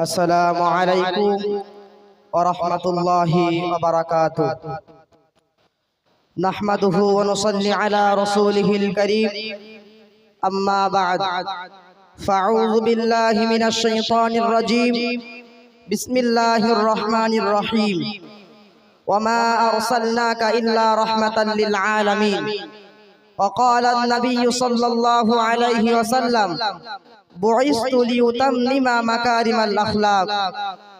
السلام عليكم ورحمة الله وبركاته. نحمده ونصلي على رسوله الكريم. أما بعد فأعوذ بالله من الشيطان الرجيم. بسم الله الرحمن الرحيم. وما أرسلناك إلا رحمة للعالمين. وقال النبي صلى الله عليه وسلم بعثت ليتمم مكارم الأخلاق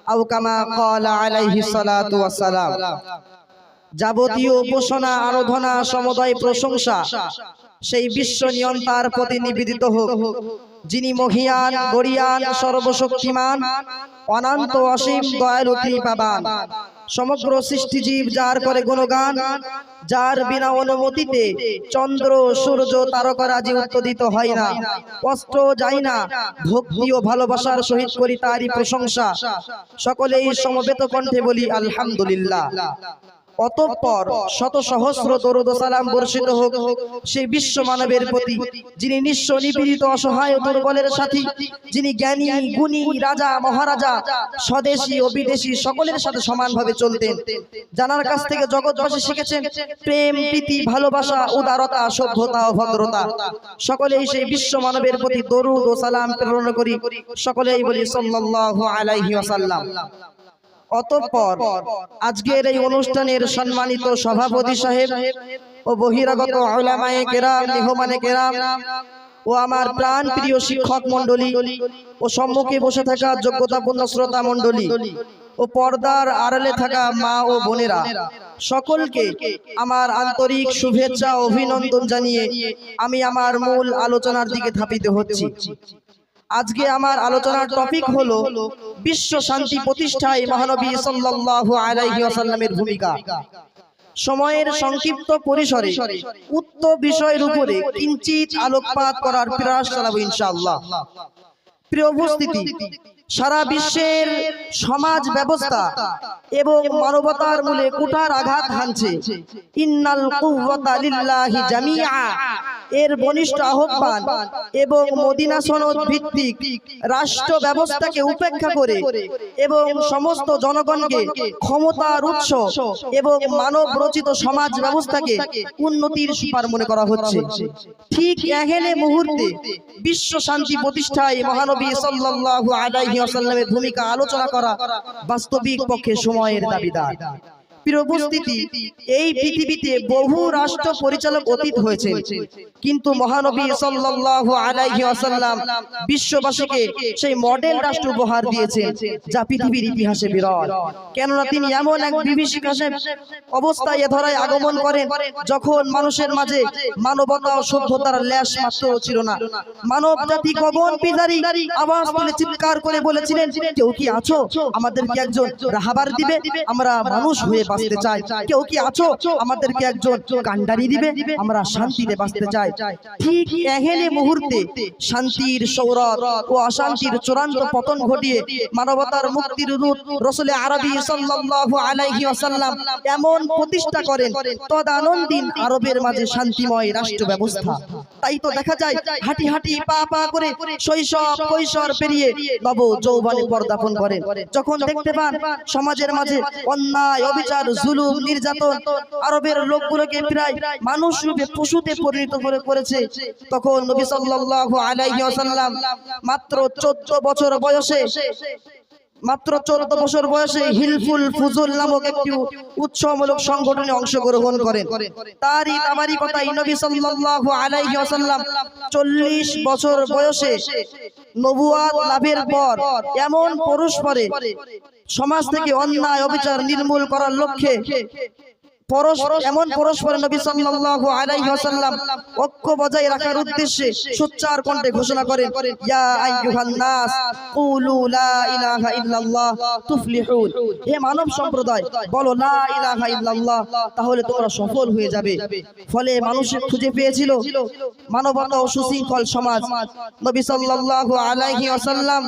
أو كما قال عليه الصلاة والسلام যাবতীয় উপাসনা আরাধনা সমুদয় প্রশংসা সেই বিশ্ব নিয়ন্তার প্রতি নিবেদিত হোক যিনি মহিয়ান গরিয়ান সর্বশক্তিমান অনন্ত অসীম দয়ালু কৃপাবান সমগ্র সৃষ্টিজীব যার করে গুণগান, যার বিনা অনুমতিতে চন্দ্র, সূর্য তারকারাজি উৎপাদিত হয় না কষ্ট যায় না, ভক্তি ও ভালোবাসার সহিত করি তারই প্রশংসা। সকলেই সমবেত কণ্ঠে বলি, আলহামদুলিল্লাহ। অতঃপর শত সহস্র দরুদ সালাম বর্ষিত হোক। সেই বিশ্ব মানবের প্রতি, যিনি নিঃস্ব নিপীড়িত, অসহায় দুর্বলের সাথী, যিনি জ্ঞানী, গুণী, রাজা, মহারাজা, স্বদেশী ও বিদেশি সকলের সাথে সমানভাবে চলতেন। জানার কাছ থেকে জগৎবাসী শিখেছেন, প্রেম, প্রীতি, ভালোবাসা, উদারতা, সভ্যতা ও ভদ্রতা। সকলেই সেই বিশ্ব মানবের প্রতি দরুদ ও সালাম প্রেরণ করি। সকলেই বলি সাল্লাল্লাহু আলাইহি ওয়াসাল্লাম। অতঃপর আজকের এই অনুষ্ঠানের সম্মানিত সভাপতি সাহেব ও বহিরাগত ওলামায়ে কেরাম, মেহমানে কেরাম ও আমার প্রাণ প্রিয় শিক্ষক মণ্ডলী ও সম্মুখে বসে থাকা যোগ্যতাপূর্ণ শ্রোতা মণ্ডলী ও পর্দার আড়ালে থাকা মা ও বোনেরা, সকলকে আমার আন্তরিক শুভেচ্ছা অভিনন্দন জানিয়ে আমি আমার মূল আলোচনার দিকে ধাপিত হচ্ছি। আজকে আমার আলোচনার টপিক হলো বিশ্ব শান্তি প্রতিষ্ঠায় মহানবী সাল্লাল্লাহু আলাইহি ওয়াসাল্লামের ভূমিকা। সময়ের সংক্ষিপ্ত পরিসরে উক্ত বিষয়ের উপরে কিঞ্চিত আলোকপাত করার প্রয়াস চালাবো ইনশাআল্লাহ। প্রিয় উপস্থিতি, সারা বিশ্বের সমাজ ব্যবস্থা এবং মানবতার মূলে কুটার আঘাত হানছে। এর বনিষ্ঠ আহ্বান এবং মদিনা সনদ ভিত্তিক রাষ্ট্র ব্যবস্থাকে উপেক্ষা করে এবং সমস্ত জনগণকে ক্ষমতার উৎস এবং মানব রচিত সমাজ ব্যবস্থাকে উন্নতির সুপার মনে করা হচ্ছে। ঠিক এহেনে মুহূর্তে বিশ্ব শান্তি প্রতিষ্ঠায় মহানবী সাল্লাল্লাহু আলাইহি ভূমিকা আলোচনা করা বাস্তবিক পক্ষে সময়ের দাবিদার। উপস্থিতি এই পৃথিবীতে বহু রাষ্ট্র পরিচালক অতীত হয়েছে। কিন্তু মহানবী সাল্লাল্লাহু আলাইহি ওয়াসাল্লাম বিশ্ববাসীকে সেই মডেল রাষ্ট্র উপহার দিয়েছেন, যা পৃথিবীর ইতিহাসে বিরল। কেননা তিনি এমন এক বিভীষিকাশে অবস্থায় এ ধরায় আগমন করেন, যখন মানুষের মাঝে মানবতা ও সভ্যতার ল্যাশ মাত্র ছিল না। মানব জাতি গগন আওয়াজ তুলে চিৎকার করে বলেছিলেন, কেউ কি আছো? আমাদেরকে একজন রাহাবার দিবে, আমরা মানুষ হয়ে বাঁচতে চাই কেউ কি আছো? আমাদেরকে একজন কান্ডারি দিবে। আমরা শান্তিতে বাঁচতে চাই। ঠিক এহেনে মুহূর্তে শান্তির সৌরভ ও অশান্তির চূড়ান্ত পতন ঘটিয়ে মানবতার মুক্তির রূপ রসুলে আরবি সাল্লাল্লাহু আলাইহি ওয়াসাল্লাম এমন প্রতিষ্ঠা করেন তদানন্দিন আরবের মাঝে শান্তিময় রাষ্ট্র ব্যবস্থা। তাই তো দেখা যায় হাঁটি হাঁটি পা পা করে শৈশব কৈশোর পেরিয়ে নব যৌবনে পর্দাপন করেন। যখন দেখতে পান সমাজের মাঝে অন্যায় অবিচার জুলুম, নির্যাতন আরবের লোকগুলোকে প্রায় মানুষ রূপে পশুতে পরিণত করে করেছে। তখন নবী সাল্লাল্লাহু আলাইহি ওয়াসাল্লাম মাত্র 14 বছর বয়সে, মাত্র চোদ্দ বছর বয়সে হিলফুল ফুজুল নামক একটি উৎসবমূলক সংগঠনে অংশগ্রহণ করেন। তারই তামারি কথাই নবী সাল্লাল্লাহু আলাইহি ওয়াসাল্লাম 40 বছর বয়সে নবুয়াত লাভের পর এমন পরস্পরে সমাজ থেকে অন্যায় অবিচার নির্মূল করার লক্ষ্যে এমন পরস্পর নবী সাল্লাল্লাহু আলাইহি ওয়াসাল্লাম ঐক্য বজায় রাখার উদ্দেশ্যে সোচ্চার কণ্ঠে ঘোষণা করেন ইয়া আইয়ুহান নাস কুলু লা ইলাহা ইল্লাল্লাহ তুফলিহুন। হে মানব সম্প্রদায় বলো লা ইলাহা ইল্লাল্লাহ তাহলে তোমরা সফল হয়ে যাবে। ফলে মানুষ খুঁজে পেয়েছিল মানবতা ও সুশৃঙ্খল সমাজ। নবী সাল্লাল্লাহু আলাইহি ওয়াসাল্লাম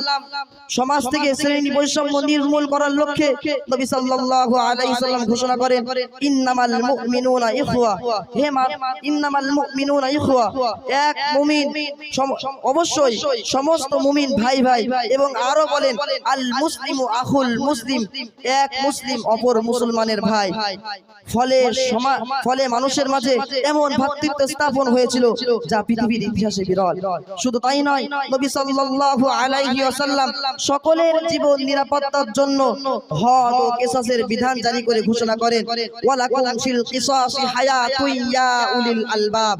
সমাজ থেকে শ্রেণি বৈষম্য নির্মূল করার লক্ষ্যে নবী সাল্লাল্লাহু আলাইহি ওয়াসাল্লাম ঘোষণা করেন ইন্না অবশ্যই সমস্ত মুমিন ভাই ভাই এবং আরও বলেন, আল মুসলিমু এক মুসলিম অপর মুসলমানের ভাই। ফলে ফলে মানুষের মাঝে এমন ভ্রাতৃত্ব স্থাপন হয়েছিল যা পৃথিবীর ইতিহাসে বিরল। শুধু তাই নয়, নবী সাল্লাল্লাহু আলাইহি ওয়াসাল্লাম সকলের জীবন নিরাপত্তার জন্য হদ ও কিসাসের বিধান জারি করে ঘোষণা করেন। ফিল কিসাসি হায়াতুন ইয়া উলিল আলবাব।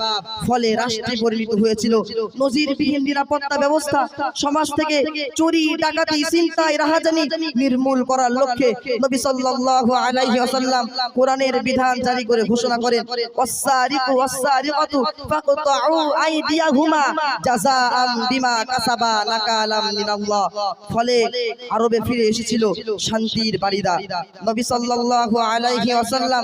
ফলে রাষ্ট্রে পরিণত হয়েছিল নজিরবিহীন নিরাপত্তা ব্যবস্থা। সমাজ থেকে চুরি, ডাকাতি চিন্তায় রাহাজানি নির্মূল করার লক্ষ্যে নবী সাল্লাল্লাহু আলাইহি ওয়াসাল্লাম কোরআনের বিধান জারি করে ঘোষণা করেন ওয়াসারিকু ওয়াসারিকাতু ফাকতাউ আইদিয়াহুমা জাযাআম বিমা কাসাবা নাকালাম মিনাল্লাহ। ফলে আরবে ফিরে এসেছিল শান্তির বাড়িদা। নবী সাল্লাল্লাহু আলাইহি ওয়াসাল্লাম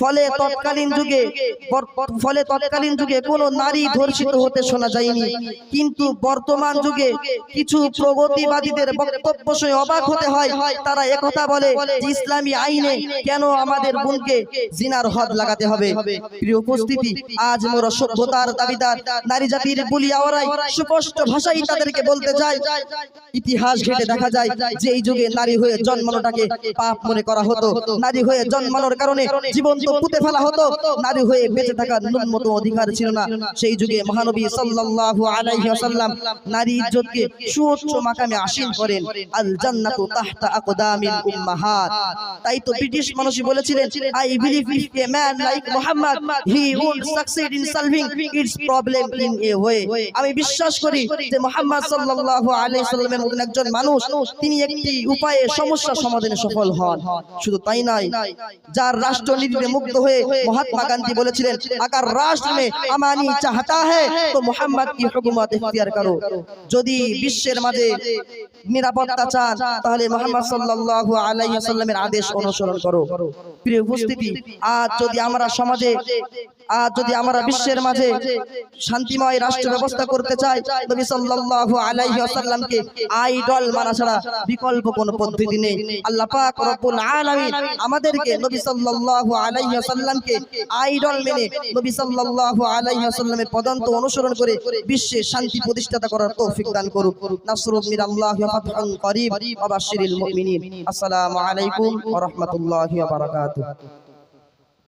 ফলে তৎকালীন যুগে ফলে তৎকালীন যুগে কোনো নারী ধর্ষিত হতে শোনা যায়নি। কিন্তু বর্তমান যুগে কিছু প্রগতিবাদীদের বক্তব্য শুনে অবাক হতে হয়। তারা একথা বলে যে ইসলামী আইনে কেন আমাদের বোনকে জিনার হদ লাগাতে হবে? প্রিয় উপস্থিতি আজ মোর সভ্যতার দাবিদার নারী জাতির বুলিয়াওয়ারাই সুস্পষ্ট ভাষাই তাদেরকে বলতে চায় ইতিহাস ঘেটে দেখা যায় যে এই যুগে নারী হয়ে জন্মানোটাকে পাপ মনে করা হতো নারী হয়ে জন্মানোর কারণে জীবন পুঁতে ফেলা হতো নারী হয়ে বেঁচে থাকার ন্যূনতম অধিকার ছিল না। সেই যুগে মহানবী সাল্লাল্লাহু আলাইহি ওয়াসাল্লাম নারী ইজ্জতকে সুউচ্চ মাকামে আসীন করেন। আল জান্নাতু তাহতা আকদামিল উম্মাহাত। তাই তো ব্রিটিশ মানুষই বলেছিলেন I believe if a man like Muhammad he would succeed in solving its problem in a way আমি বিশ্বাস করি যে মুহাম্মদ সাল্লাল্লাহু আলাইহি সাল্লামের মতন একজন মানুষ তিনি একটি উপায়ে সমস্যা সমাধানে সফল হন। শুধু তাই নয় যার রাষ্ট্রনীতিতে মুগ্ধ হয়ে মহাত্মা গান্ধী বলেছিলেন, আকার রাষ্ট্র মে আমানি চাহতা है তো মোহাম্মদ কি হুকুমত ইখতিয়ার করো? যদি বিশ্বের মাঝে নিরাপত্তা চান, তাহলে মোহাম্মদ সাল্লাল্লাহু আলাইহি সাল্লামের আদেশ অনুসরণ করো। প্রিয় উপস্থিতি, আজ যদি আমরা সমাজে আজ যদি আমরা বিশ্বের মাঝে শান্তিময় রাষ্ট্র ব্যবস্থা করতে চাই নবী সাল্লাল্লাহু আলাইহি ওয়াসাল্লামকে আইডল মানা ছাড়া বিকল্প কোনো পদ্ধতি নেই। আল্লাহ পাক রব্বুল আলামিন আমাদেরকে নবী সাল্লাল্লাহু আলাইহি ওয়াসাল্লামকে আইডল মেনে নবী সাল্লাল্লাহু আলাইহি ওয়াসাল্লামের পদান্ত অনুসরণ করে বিশ্বে শান্তি প্রতিষ্ঠাতা করার তৌফিক দান করুক। নাসরুম মিনাল্লাহি ওয়া ফাতহুন করিব ওয়া বাশশিরিল মুমিনিন। আসসালামু আলাইকুম ওয়া রাহমাতুল্লাহি ওয়া বারাকাতুহু।